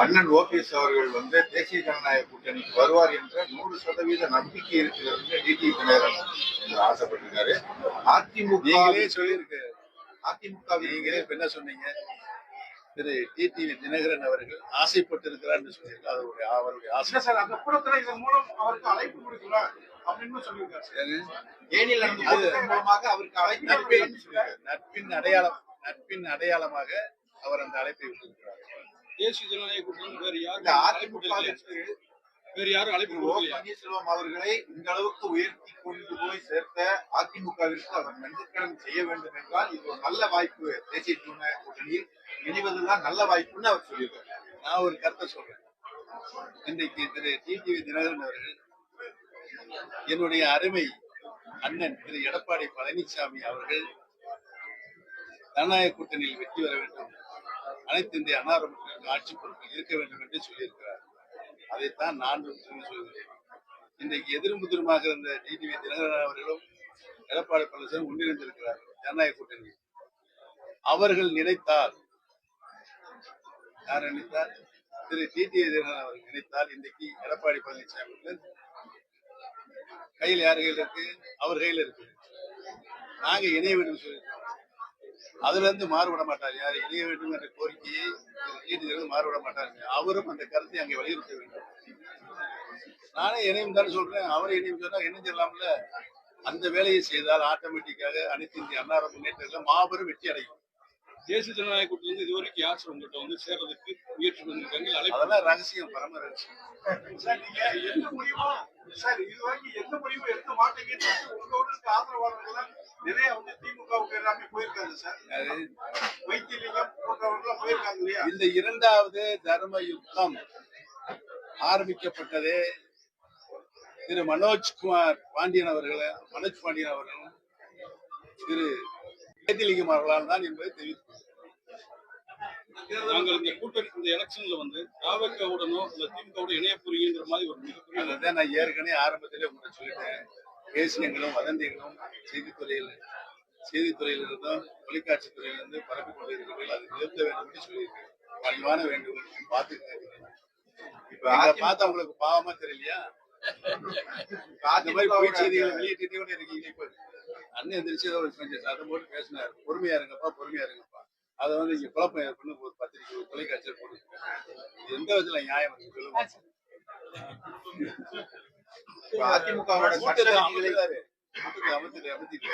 அண்ணன் ஓபிஎஸ் அவர்கள் வந்து தேசிய ஜனநாயக கூட்டணிக்கு வருவார் என்ற நூறு சதவீத நம்பிக்கை இருக்கிறது டிடி என்று ஆசைப்பட்டிருக்காரு. அதிமுக நீங்களே சொல்லியிருக்கு அதிமுக நீங்களே என்ன சொன்னீங்க? திரு டிடிவி தினகரன் அவர்கள் ஆசைப்பட்டிருக்கிறார் சொல்லியிருக்காரு. அவருடைய அவருடைய ஆசை. சார் அந்த கூடத்துல இதன் மூலம் அவருக்கு அழைப்பு கொடுக்கலாம் அப்படின்னு சொல்லியிருக்காரு மூலமாக அவருக்கு அழைப்பு. நட்பின் அடையாளம் நட்பின் அடையாளமாக அவர் அந்த அழைப்பை விட்டிருக்கிறார். தேசிய ஜனநாயக கூட்டணி வேறு யாரும் அதிமுக? வேறு யாரும் அழைப்பு பன்னீர்செல்வம் அவர்களை இந்த அளவுக்கு உயர்த்தி கொண்டு போய் சேர்த்த அதிமுகவிற்கு அவர் நன்றிக்கடன் செய்ய வேண்டும் என்றால் இது ஒரு நல்ல வாய்ப்பு தேசிய ஜனநாயக கூட்டணியில் இணைவதுதான் நல்ல வாய்ப்புன்னு அவர் சொல்லியிருக்காரு. நான் ஒரு கருத்தை சொல்றேன். இன்றைக்கு திரு டிடிவி தினகரன் அவர்கள் என்னுடைய அருமை அண்ணன் திரு எடப்பாடி பழனிசாமி அவர்கள் ஜனநாயக கூட்டணியில் வெற்றி பெற வேண்டும். அனைத்து இந்திய அன்னாரமுக்கு ஆட்சி பொறுப்பு இருக்க வேண்டும் என்று சொல்லியிருக்கிறார். அதைத்தான் நான் சொல்கிறேன். இன்றைக்கு எதிரும்புதிரமாக இருந்த டிடிவி தினகரன் அவர்களும் எடப்பாடி பழனிசாமி ஒன்றிணைந்திருக்கிறார் ஜனநாயக கூட்டணி. அவர்கள் நினைத்தால் யார் நினைத்தால் திரு டிடிவி தினகரன் அவர்கள் நினைத்தால் இன்றைக்கு எடப்பாடி பழனிசாமி கையில் யார் கையில் இருக்கு? அவர் கையில் இருக்கு. நாங்க இணைய வேண்டும் சொல்லியிருக்கோம். அதுல இருந்து மாறுபட மாட்டார் யார் இணைய வேண்டும் என்ற கோரிக்கையை நீதிபதி மாறுபட மாட்டார் அவரும் அந்த கருத்தை அங்கே வலியுறுத்த வேண்டும். நானே இணையம் தானே சொல்றேன். அவரை இணையம் சொன்னா இணைஞ்சிடலாம்ல அந்த வேலையை செய்தால் ஆட்டோமேட்டிக்காக அனைத்து இந்திய அன்னார முன்னேற்றத்தில் மாபெரும் வெற்றி அடையும் தேசிய ஜனநாயக கூட்டணி இது இதுவரைக்கும் யார் உங்கள்கிட்ட வந்து சேர்றதுக்கு அதெல்லாம் ரகசியம் பரம ரகசியம். சார் நீங்க எந்த முடிவும் சார் இது வரைக்கும் எந்த முடிவும் எடுக்க மாட்டீங்கன்னு உங்களோட இருக்க ஆதரவாளர்கள் நிறைய வந்து திமுகவுக்கு எல்லாமே போயிருக்காங்க சார். வைத்தியலிங்கம் போன்றவர்கள் போயிருக்காங்க இல்லையா? இந்த இரண்டாவது தர்ம யுத்தம் ஆரம்பிக்கப்பட்டதே திரு மனோஜ்குமார் பாண்டியன் அவர்கள் மனோஜ் பாண்டியன் அவர்களும் திரு வைத்தியலிங்கம் அவர்களால் தான் என்பதை தெரிவித்துக் நாங்கள் இந்த கூட்டணி இந்த எலெக்ஷன்ல வந்து தாவக்கவுடனோ இல்ல திமுகவுடன் இணைய புரியுங்கிற மாதிரி ஒரு மிகப்பெரிய அதான் நான் ஏற்கனவே ஆரம்பத்திலே உங்களுக்கு சொல்லிட்டேன். தேசியங்களும் வதந்திகளும் செய்தித்துறையில் செய்தித்துறையில் இருந்தும் தொலைக்காட்சி துறையிலிருந்து பரப்பிக் கொண்டிருக்கிறீர்கள். அதை நிறுத்த வேண்டும் என்று சொல்லியிருக்கேன். பணிவான வேண்டும் பார்த்துக்கிறேன் இப்ப அதிமுக பார்த்தா உங்களுக்கு பாவமா தெரியலையா? இந்த மாதிரி பொய் செய்திகளை வெளியிட்டு கூட இருக்கீங்க இப்ப. அண்ணன் எந்திரிச்சு ஏதோ ஒரு போட்டு பேசினாரு. பொறுமையா இருங்கப்பா பொறுமையா இருங்கப்பா. அதை வந்து இங்க குழப்பம் ஏற்படும் ஒரு பத்திரிக்கை ஒரு தொலைக்காட்சியில் போட்டு இது எந்த விதத்துல நியாயம் அதிமுகவோட சட்ட கூட்டத்தை விதிகளை அமைக்கிறாரு. கூட்டத்தை அமைத்துட்டு அமைத்திட்டு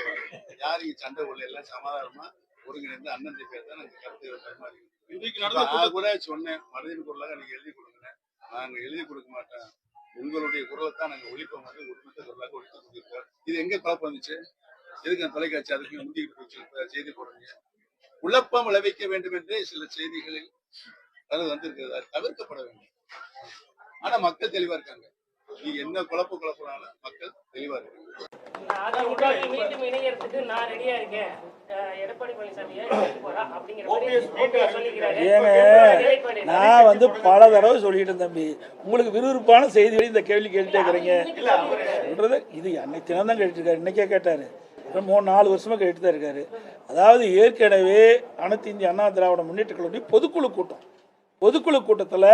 யாரு இங்க சண்டை உள்ள எல்லாம் சமாதானமா ஒருங்கிணைந்து அண்ணன் பேர் தான் நாங்க கருத்து பரிமாறி இன்றைக்கு நடந்த கூட சொன்னேன் மனதின் குரலாக நீங்க எழுதி கொடுங்க நாங்க எழுதி கொடுக்க மாட்டோம் உங்களுடைய குரலை தான் நாங்க ஒழிப்போம் வந்து உண்மத்தை குரலாக ஒழித்து கொடுத்திருக்கோம் இது எங்க குழப்பம் வந்துச்சு? எதுக்கு தொலைக்காட்சி அதுக்கு முந்திக்கிட்டு போச்சு? செய்தி போடுறீங்க. குழப்பம் விளைவிக்க வேண்டும் என்றே சில செய்திகளில் அது வந்திருக்கிறது. அது தவிர்க்கப்பட வேண்டும். ஆனா மக்கள் தெளிவா இருக்காங்க. நீங்க என்ன குழப்ப குழப்பனாலும் மக்கள் தெளிவா இருக்காங்க மீண்டும் இணையறதுக்கு நான் ரெடியா இருக்கேன். வந்து பல தடவை சொல்லிட்டேன் தம்பி. உங்களுக்கு விறுவிறுப்பான செய்திகளை இந்த கேள்வி கேட்டுட்டே இருக்கிறீங்க. சொல்றது? இது அன்னைக்கு தினம் தான் கேட்டுருக்காரு இன்னைக்கே கேட்டாரு. மூணு நாலு வருஷமா கேட்டு தான் இருக்காரு. அதாவது ஏற்கனவே அனைத்து இந்திய அண்ணா திராவிட முன்னேற்ற கழகத்துடைய பொதுக்குழு கூட்டம். பொதுக்குழு கூட்டத்தில்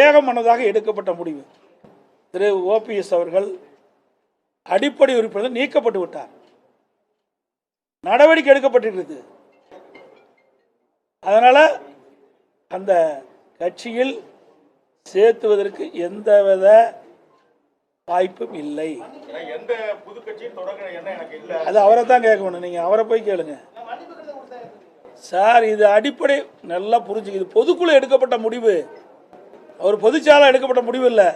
ஏகமனதாக எடுக்கப்பட்ட முடிவு. திரு ஓபிஎஸ் அவர்கள் அடிப்படை உறுப்பினர் நீக்கப்பட்டு விட்டார். நடவடிக்கை எடுக்கப்பட்டிருக்கிறது. அதனால அந்த கட்சியில் சேர்த்துவதற்கு எந்தவித வாய்ப்பும் இல்லை. அது அவரை தான் கேட்கணும். நீங்க அவரை போய் கேளுங்க. சார் இது அடிப்படை நல்லா புரிஞ்சுக்க. இது பொதுக்குழு எடுக்கப்பட்ட முடிவு. ஒரு பொதுச்சாலை எடுக்கப்பட்ட முடிவு இல்லை.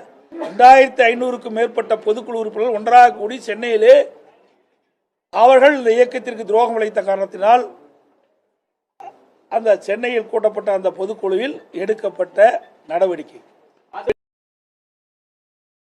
ரெண்டாயிரத்தி ஐநூறுக்கும் மேற்பட்ட பொதுக்குழு உறுப்பினர்கள் ஒன்றாக கூடி சென்னையிலே அவர்கள் இந்த இயக்கத்திற்கு துரோகம் விளைத்த காரணத்தினால் அந்த சென்னையில் கூட்டப்பட்ட அந்த பொதுக்குழுவில் எடுக்கப்பட்ட நடவடிக்கை.